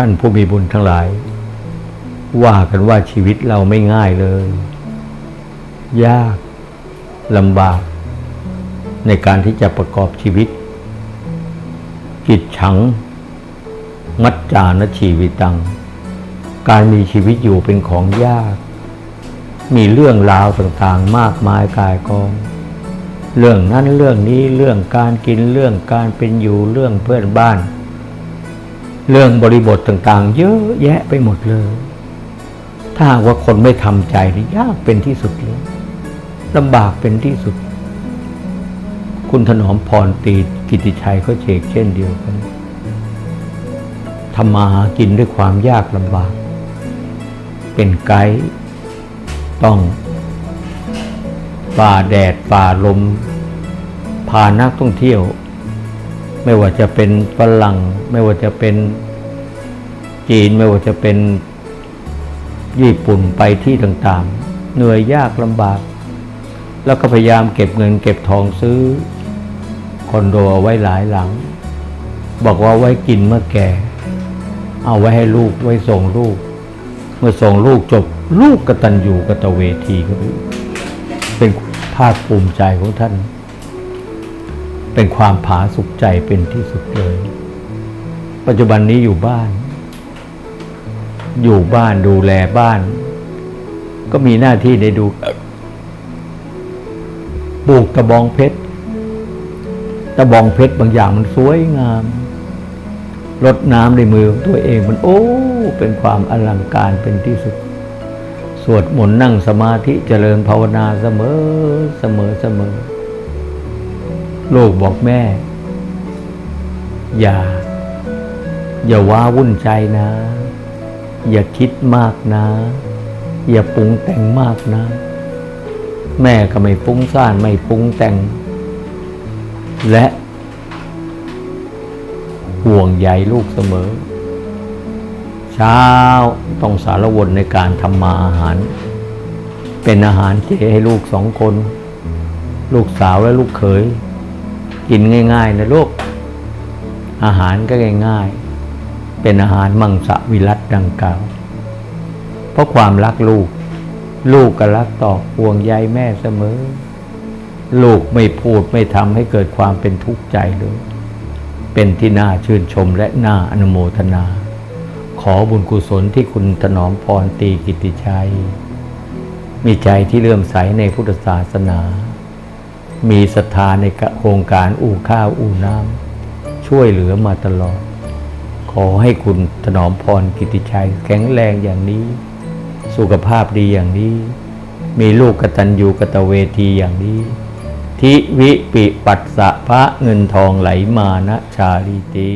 ท่านผู้มีบุญทั้งหลาย ว่ากันว่าชีวิตเราไม่ง่ายเลย ยากลำบาก ในการที่จะประกอบชีวิต จิตฉัง มัจจานชีวิตัง การมีชีวิตอยู่เป็นของยาก มีเรื่องราวต่างๆมากมายกายกองเรื่องนั้นเรื่องนี้เรื่องการกินเรื่องการเป็นอยู่เรื่องเพื่อนบ้าน เรื่องบริบทต่าง ๆ เยอะแยะไปหมดเลย ถ้าว่าคนไม่ทำใจนี่ยากเป็นที่สุดเลยลำบากเป็นที่สุด คุณถนอมพรตีกิติชัยเขาเชกเช่นเดียวกันทำมาหากินด้วยความยากลำบาก เป็นไกด์ต้องฝ่าแดดฝ่าลมพานักท่องเที่ยว ไม่ว่าจะเป็นฝรั่ง ไม่ว่าจะเป็นจีน ไม่ว่าจะเป็นญี่ปุ่นไปที่ต่างๆ เหนื่อยยากลำบาก แล้วก็พยายามเก็บเงินเก็บทองซื้อคอนโดเอาไว้หลายหลัง บอกว่าไว้กินเมื่อแก่ เอาไว้ให้ลูกไว้ส่งลูก เมื่อส่งลูกจบลูกกตัญญูกตเวทีก็เป็นภาคภูมิใจของท่าน เป็นความผาสุขใจเป็นที่สุดเลย ปัจจุบันนี้อยู่บ้าน อยู่บ้านดูแลบ้าน ก็มีหน้าที่ได้ดูปลูกตะบองเพชรตะบองเพชรบางอย่างมันสวยงามรดน้ำในมือของตัวเองมันโอ้ เป็นความอลังการเป็นที่สุด สวดมนต์นั่งสมาธิเจริญภาวนาเสมอเสมอเสมอ ลูกบอกแม่ อย่า อย่าว้าวุ่นใจนะ อย่าคิดมากนะ อย่าปรุงแต่งมากนะ แม่ก็ไม่ฟุ้งซ่านไม่ปรุงแต่ง และ ห่วงใยลูกเสมอ เช้าต้องสารวนในการทำมาอาหาร เป็นอาหารเจให้ลูกสองคน ลูกสาวและลูกเขย กินง่าย ๆ นะลูก อาหารก็ง่าย ๆ เป็นอาหารมังสวิรัตดังกล่าว เพราะความรักลูก ลูกก็รักต่อห่วงใยแม่เสมอ ลูกไม่พูดไม่ทำให้เกิดความเป็นทุกข์ใจเลย เป็นที่น่าชื่นชมและน่าอนุโมทนา ขอบุญกุศลที่คุณถนอมพรตีกิติชัย มีใจที่เลื่อมใสในพุทธศาสนา มีศรัทธาในโครงการอู่ข้าวอู่น้ำช่วยเหลือมาตลอด ขอให้คุณถนอมพรกิติชัยแข็งแรงอย่างนี้ สุขภาพดีอย่างนี้ มีลูกกตัญญูกตเวทีอย่างนี้ ทิวิปิปัสสะพระเงินทองไหลมานะชาลีตี